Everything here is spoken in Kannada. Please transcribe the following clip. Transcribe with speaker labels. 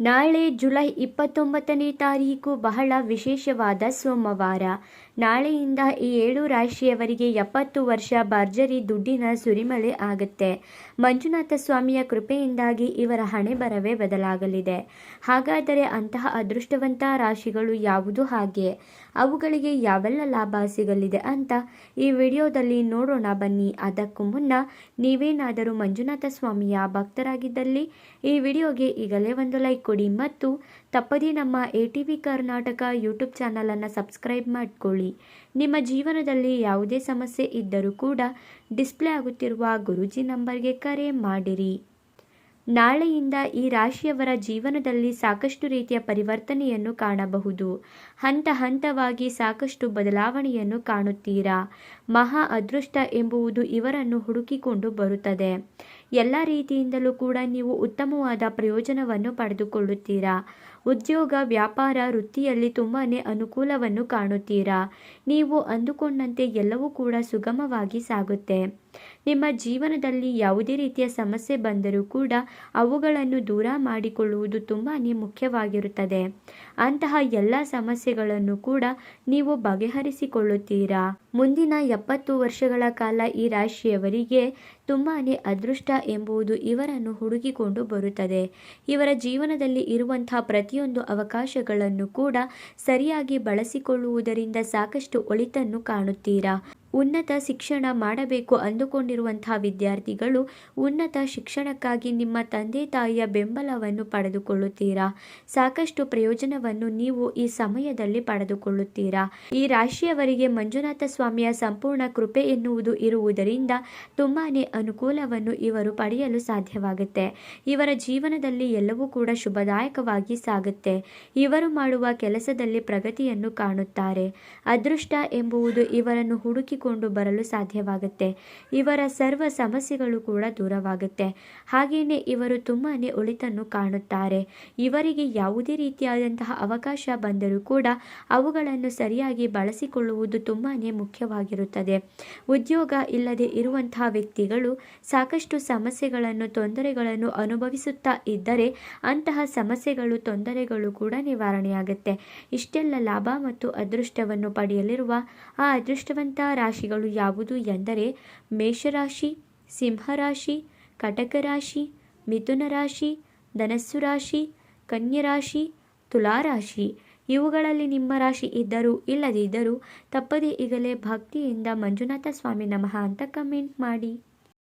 Speaker 1: ನಾಳೆ ಜುಲೈ ಇಪ್ಪತ್ತೊಂಬತ್ತನೇ ತಾರೀಕು ಬಹಳ ವಿಶೇಷವಾದ ಸೋಮವಾರ. ನಾಳೆಯಿಂದ ಈ ಏಳು ರಾಶಿಯವರಿಗೆ ಎಪ್ಪತ್ತು ವರ್ಷ ಭರ್ಜರಿ ದುಡ್ಡಿನ ಸುರಿಮಳೆ ಆಗುತ್ತೆ. ಮಂಜುನಾಥ ಸ್ವಾಮಿಯ ಕೃಪೆಯಿಂದಾಗಿ ಇವರ ಹಣೆ ಬರವೇ ಬದಲಾಗಲಿದೆ. ಹಾಗಾದರೆ ಅಂತಹ ಅದೃಷ್ಟವಂತ ರಾಶಿಗಳು ಯಾವುದು ಹಾಗೆ? ಅವುಗಳಿಗೆ ಯಾವೆಲ್ಲ ಲಾಭ ಸಿಗಲಿದೆ ಅಂತ ಈ ವಿಡಿಯೋದಲ್ಲಿ ನೋಡೋಣ ಬನ್ನಿ. ಅದಕ್ಕೂ ಮುನ್ನ ನೀವೇನಾದರೂ ಮಂಜುನಾಥ ಸ್ವಾಮಿಯ ಭಕ್ತರಾಗಿದ್ದಲ್ಲಿ ಈ ವಿಡಿಯೋಗೆ ಈಗಲೇ ಒಂದು ಲೈಕ್ ಕೊಡಿ ಮತ್ತು ತಪ್ಪದೇ ನಮ್ಮ A T V Karnataka YouTube ಚಾನಲನ್ನು ಸಬ್ಸ್ಕ್ರೈಬ್ ಮಾಡಿಕೊಳ್ಳಿ. ನಿಮ್ಮ ಜೀವನದಲ್ಲಿ ಯಾವುದೇ ಸಮಸ್ಯೆ ಇದ್ದರೂ ಕೂಡ ಡಿಸ್ಪ್ಲೇ ಆಗುತ್ತಿರುವ ಗುರುಜಿ ನಂಬರ್ಗೆ ಕರೆ ಮಾಡಿರಿ. ನಾಳೆಯಿಂದ ಈ ರಾಶಿಯವರ ಜೀವನದಲ್ಲಿ ಸಾಕಷ್ಟು ರೀತಿಯ ಪರಿವರ್ತನೆಯನ್ನು ಕಾಣಬಹುದು. ಹಂತ ಹಂತವಾಗಿ ಸಾಕಷ್ಟು ಬದಲಾವಣೆಯನ್ನು ಕಾಣುತ್ತೀರಾ? ಮಹಾ ಅದೃಷ್ಟ ಎಂಬುವುದು ಇವರನ್ನು ಹುಡುಕಿಕೊಂಡು ಬರುತ್ತದೆ. ಎಲ್ಲ ರೀತಿಯಿಂದಲೂ ಕೂಡ ನೀವು ಉತ್ತಮವಾದ ಪ್ರಯೋಜನವನ್ನು ಪಡೆದುಕೊಳ್ಳುತ್ತೀರಾ? ಉದ್ಯೋಗ, ವ್ಯಾಪಾರ, ವೃತ್ತಿಯಲ್ಲಿ ತುಂಬಾ ಅನುಕೂಲವನ್ನು ಕಾಣುತ್ತೀರಾ? ನೀವು ಅಂದುಕೊಂಡಂತೆ ಎಲ್ಲವೂ ಕೂಡ ಸುಗಮವಾಗಿ ಸಾಗುತ್ತೆ. ನಿಮ್ಮ ಜೀವನದಲ್ಲಿ ಯಾವುದೇ ರೀತಿಯ ಸಮಸ್ಯೆ ಬಂದರೂ ಕೂಡ ಅವುಗಳನ್ನು ದೂರ ಮಾಡಿಕೊಳ್ಳುವುದು ತುಂಬಾ ಮುಖ್ಯವಾಗಿರುತ್ತದೆ. ಅಂತಹ ಎಲ್ಲ ಸಮಸ್ಯೆಗಳನ್ನು ಕೂಡ ನೀವು ಬಗೆಹರಿಸಿಕೊಳ್ಳುತ್ತೀರಾ? ಮುಂದಿನ ಎಪ್ಪತ್ತು ವರ್ಷಗಳ ಕಾಲ ಈ ರಾಶಿಯವರಿಗೆ ತುಂಬಾ ಅದೃಷ್ಟ ಎಂಬುದು ಇವರನ್ನು ಹುಡುಕಿಕೊಂಡು ಬರುತ್ತದೆ. ಇವರ ಜೀವನದಲ್ಲಿ ಇರುವಂತಹ ಪ್ರತಿಯೊಂದು ಅವಕಾಶಗಳನ್ನು ಕೂಡ ಸರಿಯಾಗಿ ಬಳಸಿಕೊಳ್ಳುವುದರಿಂದ ಸಾಕಷ್ಟು ಒಳಿತನ್ನು ಕಾಣುತ್ತೀರಾ? ಉನ್ನತ ಶಿಕ್ಷಣ ಮಾಡಬೇಕು ಅಂದುಕೊಂಡಿರುವಂತಹ ವಿದ್ಯಾರ್ಥಿಗಳು ಉನ್ನತ ಶಿಕ್ಷಣಕ್ಕಾಗಿ ನಿಮ್ಮ ತಂದೆ ತಾಯಿಯ ಬೆಂಬಲವನ್ನು ಪಡೆದುಕೊಳ್ಳುತ್ತೀರಾ? ಸಾಕಷ್ಟು ಪ್ರಯೋಜನವನ್ನು ನೀವು ಈ ಸಮಯದಲ್ಲಿ ಪಡೆದುಕೊಳ್ಳುತ್ತೀರಾ? ಈ ರಾಶಿಯವರಿಗೆ ಮಂಜುನಾಥ ಸ್ವಾಮಿಯ ಸಂಪೂರ್ಣ ಕೃಪೆ ಎನ್ನುವುದು ಇರುವುದರಿಂದ ತುಂಬಾನೇ ಅನುಕೂಲವನ್ನು ಇವರು ಪಡೆಯಲು ಸಾಧ್ಯವಾಗುತ್ತೆ. ಇವರ ಜೀವನದಲ್ಲಿ ಎಲ್ಲವೂ ಕೂಡ ಶುಭದಾಯಕವಾಗಿ ಸಾಗುತ್ತೆ. ಇವರು ಮಾಡುವ ಕೆಲಸದಲ್ಲಿ ಪ್ರಗತಿಯನ್ನು ಕಾಣುತ್ತಾರೆ. ಅದೃಷ್ಟ ಎಂಬುವುದು ಇವರನ್ನು ಹುಡುಕಿ ಕೊಂಡು ಬರಲು ಸಾಧ್ಯವಾಗುತ್ತೆ. ಇವರ ಸರ್ವ ಸಮಸ್ಯೆಗಳು ಕೂಡ ದೂರವಾಗುತ್ತೆ. ಹಾಗೆಯೇ ಇವರು ತುಂಬಾ ಒಳಿತನ್ನು ಕಾಣುತ್ತಾರೆ. ಇವರಿಗೆ ಯಾವುದೇ ರೀತಿಯಾದಂತಹ ಅವಕಾಶ ಬಂದರೂ ಕೂಡ ಅವುಗಳನ್ನು ಸರಿಯಾಗಿ ಬಳಸಿಕೊಳ್ಳುವುದು ತುಂಬಾ ಮುಖ್ಯವಾಗಿರುತ್ತದೆ. ಉದ್ಯೋಗ ಇಲ್ಲದೆ ಇರುವಂತಹ ವ್ಯಕ್ತಿಗಳು ಸಾಕಷ್ಟು ಸಮಸ್ಯೆಗಳನ್ನು, ತೊಂದರೆಗಳನ್ನು ಅನುಭವಿಸುತ್ತಾ ಇದ್ದರೆ ಅಂತಹ ಸಮಸ್ಯೆಗಳು, ತೊಂದರೆಗಳು ಕೂಡ ನಿವಾರಣೆಯಾಗುತ್ತೆ. ಇಷ್ಟೆಲ್ಲ ಲಾಭ ಮತ್ತು ಅದೃಷ್ಟವನ್ನು ಪಡೆಯಲಿರುವ ಆ ಅದೃಷ್ಟವಂತ ರಾಶಿಗಳು ಯಾವುದು ಎಂದರೆ ಮೇಷರಾಶಿ, ಸಿಂಹರಾಶಿ ಕಟಕ ರಾಶಿ ಮಿಥುನ ರಾಶಿ, ಧನಸ್ಸು ರಾಶಿ ಕನ್ಯರಾಶಿ ತುಲಾರಾಶಿ ಇವುಗಳಲ್ಲಿ ನಿಮ್ಮ ರಾಶಿ ಇದ್ದರೂ ಇಲ್ಲದಿದ್ದರೂ ತಪ್ಪದೇ ಈಗಲೇ ಭಕ್ತಿಯಿಂದ ಮಂಜುನಾಥ ಸ್ವಾಮಿ ನಮಃ ಅಂತ ಕಮೆಂಟ್ ಮಾಡಿ.